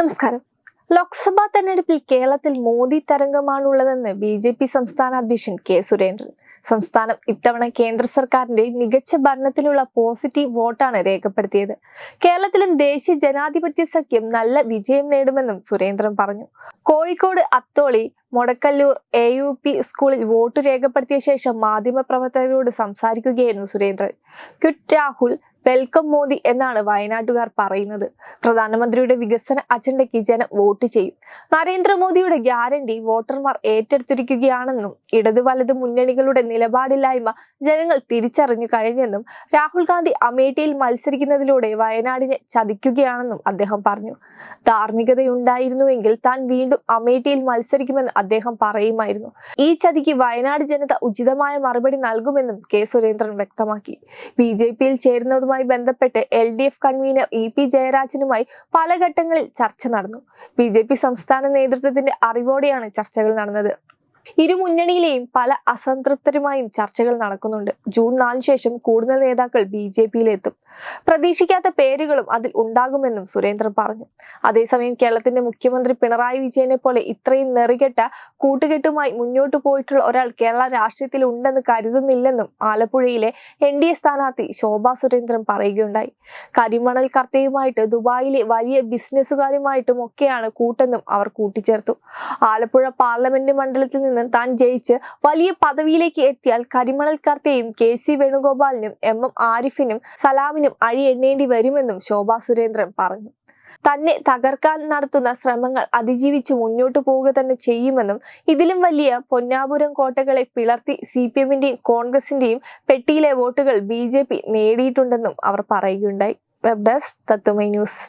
നമസ്കാരം. ലോക്സഭാ തെരഞ്ഞെടുപ്പിൽ കേരളത്തിൽ മോദി തരംഗമാണുള്ളതെന്ന് ബി ജെ പി സംസ്ഥാന അധ്യക്ഷൻ കെ സുരേന്ദ്രൻ. സംസ്ഥാനം ഇത്തവണ കേന്ദ്ര സർക്കാരിന്റെ മികച്ച ഭരണത്തിലുള്ള പോസിറ്റീവ് വോട്ടാണ് രേഖപ്പെടുത്തിയത്. കേരളത്തിലും ദേശീയ ജനാധിപത്യ സഖ്യം നല്ല വിജയം നേടുമെന്നും സുരേന്ദ്രൻ പറഞ്ഞു. Kozhikode Atholi Modakkallur A U P സ്കൂളിൽ വോട്ട് രേഖപ്പെടുത്തിയ ശേഷം മാധ്യമപ്രവർത്തകരോട് സംസാരിക്കുകയായിരുന്നു സുരേന്ദ്രൻ. ക്വിറ്റ് രാഹുൽ വെൽക്കം മോദി എന്നാണ് വയനാട്ടുകാർ പറയുന്നത്. പ്രധാനമന്ത്രിയുടെ വികസന അജണ്ടയ്ക്ക് ജനം വോട്ട് ചെയ്യും. നരേന്ദ്രമോദിയുടെ ഗ്യാരണ്ടി വോട്ടർമാർ ഏറ്റെടുത്തിരിക്കുകയാണെന്നും ഇടതു വലത് മുന്നണികളുടെ നിലപാടില്ലായ്മ ജനങ്ങൾ തിരിച്ചറിഞ്ഞു കഴിഞ്ഞെന്നും രാഹുൽ ഗാന്ധി അമേഠിയിൽ മത്സരിക്കുന്നതിലൂടെ വയനാടിനെ ചതിക്കുകയാണെന്നും അദ്ദേഹം പറഞ്ഞു. ധാർമ്മികതയുണ്ടായിരുന്നുവെങ്കിൽ താൻ വീണ്ടും അമേഠിയിൽ മത്സരിക്കുമെന്ന് അദ്ദേഹം പറയുമായിരുന്നു ഈ ചതിക്ക് വയനാട് ജനത ഉചിതമായ മറുപടി നൽകുമെന്നും കെ സുരേന്ദ്രൻ വ്യക്തമാക്കി. ബി ജെ പിയിൽ ചേരുന്നതുമായി ബന്ധപ്പെട്ട് L D F convenor E P ജയരാജനുമായി പല ഘട്ടങ്ങളിൽ ചർച്ച നടന്നു. ബി ജെ പി സംസ്ഥാന നേതൃത്വത്തിന്റെ അറിവോടെയാണ് ചർച്ചകൾ നടന്നത്. ഇരു മുന്നണിയിലെയും പല അസംതൃപ്തരുമായും ചർച്ചകൾ നടക്കുന്നുണ്ട്. ജൂൺ നാലിന് ശേഷം കൂടുതൽ നേതാക്കൾ ബി ജെ പിയിലെത്തും. പ്രതീക്ഷിക്കാത്ത പേരുകളും അതിൽ ഉണ്ടാകുമെന്നും സുരേന്ദ്രൻ പറഞ്ഞു. അതേസമയം കേരളത്തിന്റെ മുഖ്യമന്ത്രി പിണറായി വിജയനെ പോലെ ഇത്രയും നെറികെട്ട കൂട്ടുകെട്ടുമായി മുന്നോട്ടു പോയിട്ടുള്ള ഒരാൾ കേരള രാഷ്ട്രീയത്തിൽ ഉണ്ടെന്ന് കരുതുന്നില്ലെന്നും ആലപ്പുഴയിലെ എൻ ഡി എ സ്ഥാനാർത്ഥി ശോഭാ സുരേന്ദ്രൻ പറയുകയുണ്ടായി. കരിമണൽ കർത്തയുമായിട്ട് ദുബായിലെ വലിയ ബിസിനസ്സുകാരുമായിട്ടും ഒക്കെയാണ് കൂട്ടെന്നും അവർ കൂട്ടിച്ചേർത്തു. ആലപ്പുഴ പാർലമെന്റ് മണ്ഡലത്തിൽ നിന്ന് താൻ ജയിച്ച് വലിയ പദവിയിലേക്ക് എത്തിയാൽ കരിമണൽ കർത്തയും കെ സി വേണുഗോപാലിനും എം എം ആരിഫിനും സലാമിനും അഴി എണ്ണേണ്ടി വരുമെന്നും ശോഭാ സുരേന്ദ്രൻ പറഞ്ഞു. തന്നെ തകർക്കാൻ നടത്തുന്ന ശ്രമങ്ങൾ അതിജീവിച്ച് മുന്നോട്ടു പോവുക തന്നെ ചെയ്യുമെന്നും ഇതിലും വലിയ പൊന്നാപുരം കോട്ടകളെ പിളർത്തി സി പി എമ്മിന്റെയും കോൺഗ്രസിന്റെയും പെട്ടിയിലെ വോട്ടുകൾ ബി ജെ പി നേടിയിട്ടുണ്ടെന്നും അവർ പറയുകയുണ്ടായി. വെബ് ഡെസ്ക് തത്തുമൈ ന്യൂസ്.